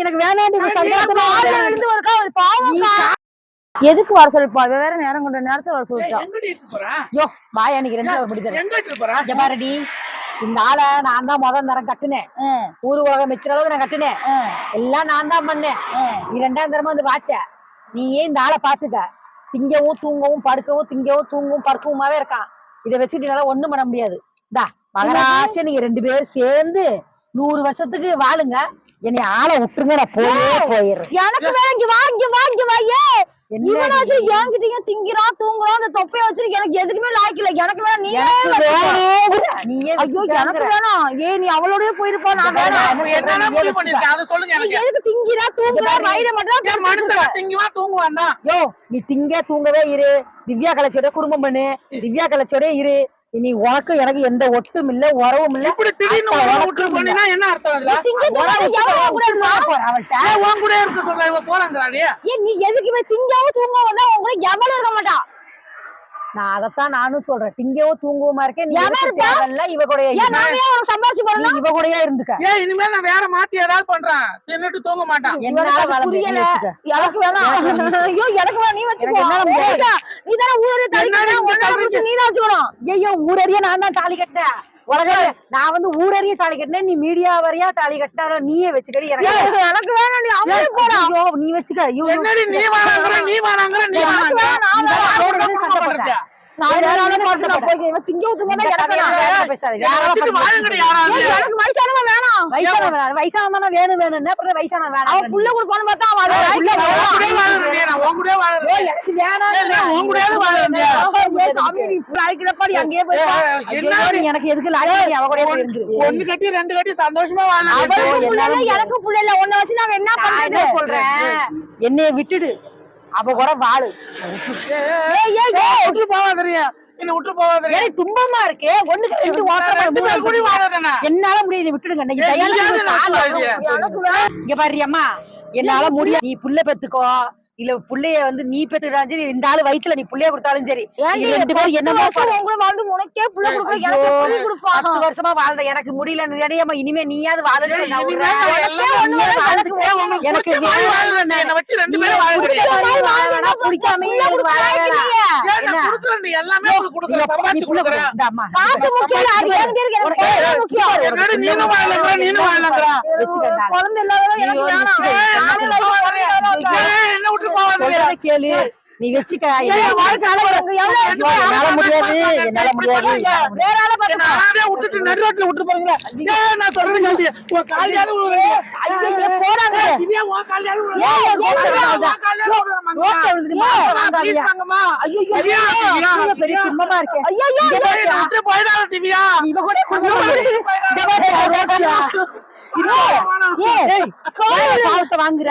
எனக்கு எதுக்கு வர சொல்லிப்பா வேற நேரம் கொண்ட நேரத்துல வர சொல்லிட்டா? ஐயோ வாயா அன்னைக்கு ரெண்டு பாருடி இந்த ஆளை நான் தான் முதல் தரம் கட்டுனேன். ஊரு உலகம் மெச்சுற அளவுக்கு நான் கட்டுனேன். எல்லாம் நான் தான் பண்ணேன். நீ ரெண்டாம் தரமா வந்து வாச்ச. நீ ஏன் இந்த ஆளை பாத்துக்க திங்கவும் தூங்கவும் படுக்கவும் திங்கவும் தூங்கவும் படுக்கவுமாவே இருக்கான். இதை வச்சுட்டு என்னால ஒண்ணும் பண்ண முடியாது. டா மகராசியா நீங்க ரெண்டு பேரும் சேர்ந்து நூறு வருஷத்துக்கு வாழுங்க. என்னை ஆளை விட்டுருங்க நான் போயே போயிடுறேன். எனக்கு வேற இங்க வா இங்க வா இங்க வா ஏ இவனை வச்சு என்கிட்டயும் திங்கிறான் தூங்குறான் அந்த தொப்பைய வச்சிருக்கு எனக்கு எதுக்குமே லாய்க்கல எனக்கு வேணாம் நீ நீயே ஐயோ எனக்கு வேணாம். ஏ நீ அவளோடய போயிருப்பா நான் வேணாம்? அதை சொல்லுங்க எனக்கு. எதுக்கு திங்கிறா தூங்குறா வயிறு மட்டும் ஏன் தான் மனுஷன் திங்குவான், தூங்குவான். யோ நீ திங்க தூங்கவே இரு. திவ்யா கலைச்சோட குடும்பம் பண்ணு. திவ்யா கலைச்சோட இரு. இனி உனக்கு எனக்கு எந்த ஒட்டும் இல்ல உறவும் இல்ல. இப்படி திடீர்னு. போனீன்னா என்ன அர்த்தம் அதுல? கூட இருக்கா சொல்ற? இவ போறாங்கறாடி. ஏ நீ எதுக்கு இவன் திங்காவும் தூங்கவும் தான் உன் கூட எவனும் இருக்க மாட்டான் நான் அதத்தான் நானும் சொல்றேன். திங்கவோ தூங்குவோமா இருக்கேன் நீ? தேவையில்ல இவ கூட நீ போறேன் இவ கூடயே இருந்துக்க. ஏன் இனிமே நான் வேற மாத்தி ஏதாவது பண்றேன். தின்னுட்டு தூங்க மாட்டான். என்னால புரியல. எனக்கு வேணாம். ஐயோ எனக்கு வேணாம். நீ வச்சுக்கோ. எனக்கு என்னால முடியாது. ஏய்க்கா, நீ தானே ஊரே என்னடி தள்ளிக்கிறா இங்க உன் புருஷன் நீ தான் வச்சுக்கணும். ஐயோ ஊரறிய நான் தான் தாலி கட்டினேன். உலகம் நான் வந்து ஊரறிய தாலி கட்டினேன். நீ மீடியா வரையா தாலி கட்டினா நீயே வச்சுக்கடி எனக்கு எனக்கு வேணாம் நீ அவளே போடா. ஐயோ, நீ வச்சுக்க. ஐயோ, என்னடி நீ வாராங்கற நீ வாராங்கற நீ இந்த நான் சண்டை பண்றியா? வயசானவன் வேணாம். வேணாம். பண்ற வயசானவன் வேணாம். அவன் புள்ள கொடுப்பான்னு பார்த்தா அவன் எனக்கு எதுக்கு ஒண்ணு கட்டி ரெண்டு கட்டி சந்தோஷமா எனக்கு புள்ள இல்ல உன்னை வச்சு நாங்க என்ன பண்றது? சொல்றேன்? என்னைய விட்டுடு. அவ கூட வாழு ஏய், ஏய், ஏய். விட்டு போவாதறியா என்ன விட்டு போவாதறியா எனக்கு துன்பமா இருக்கு. ஒண்ணுக்கு ரெண்டு கூடி என்னால முடியும் நீ விட்டுடுங்க. இன்னைக்கு. இங்க என்னால முடியாது நீ புள்ள பெத்துக்கோ. இல்ல புள்ளைய வந்து நீ பெத்துக்கிட்டாலும் சரி இந்த ஆளு வயித்துல நீ புள்ளைய கொடுத்தாலும் சரி. ரெண்டு பேரும் பத்து என்னமோ வாழ்ந்து உனக்கே புள்ள கொடுப்பான்? பத்து வருஷமா வாழ்ற. எனக்கு முடியல நிறையம்மா இனிமே நீயாவது உங்களுக்கு எனக்கு வாழ்ந்து பிடிக்காம கொடுக்குறேன் நீ எல்லாமே நீ கொடுக்குறேன் சம்பாதிச்சு கொடுக்குறேன். காசு முக்கியம் அது எனக்கு இருக்கு, எனக்கு உனக்கு பணம் முக்கியம். என்னடி நீனும் வாழலங்கிற நீனும் வாழலங்கிற. குழந்தை இல்லாதவன் எனக்கு வேணாம். என்ன விட்டு சொல்றதை கேளு. நீ வச்சுக்க. என்னால முடியாது. என்னால. வேற ஆளை விட்டுட்டு நடு ரோட்ல விட்டு ஏய், நான் சொல்றேன் கேள்வி. காலையாவது விழுறீங்க. ஐயோ, போறாங்க. திவ்யா, உன் பாவத்தை வாங்குற?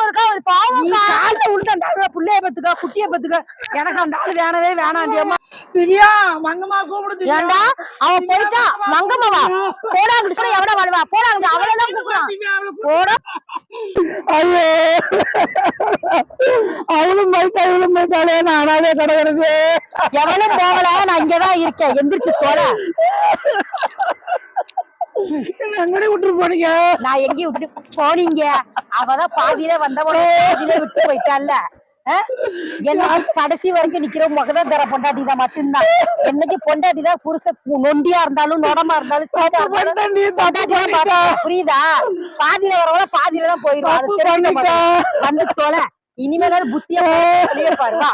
ஒருக்கா அது பாவம்? நீ கால்ல விழுந்து அந்த ஆளு புள்ளைய பத்துக்க குட்டிய பத்துக்க. எனக்கு அந்த ஆளு வேணவே வேணாண்டி அம்மா. திவ்யா மங்கம்மா போயிட்டா. மங்கம்மாவா? போடாங்கிட்டு எவனா வாழ்வா? போடாங்கிட்டு அவளதான் கூப்பிடுறான். போடா. ஐயோ. அவளும் போயிட்டா இவளும் போயிட்டாலே நானாவே கிடக்கிறது எவனும் போகல நான் இங்கதான் இருக்கேன். எந்திரிச்சு போல என்னை எங்கடி விட்டுட்டு போனீங்க? நான் எங்கேயும் விட்டு போனீங்க. அவதான் பாதியில வந்தவனே பாதியில விட்டு போயிட்டால என்னைக்கு கடைசி வரைக்கும் நிக்கிற முகதான் தர பொண்டாட்டி தான் மட்டும்தான். என்னைக்கு பொண்டாட்டி தான் புருஷ நொண்டியா இருந்தாலும் நொடமா இருந்தாலும். புரியுதா? பாதியில வரவங்க பாதியில தான் போயிடும். வந்து தொலை. இனிமேலாவது புத்தியா வெளியே பாரு. வா.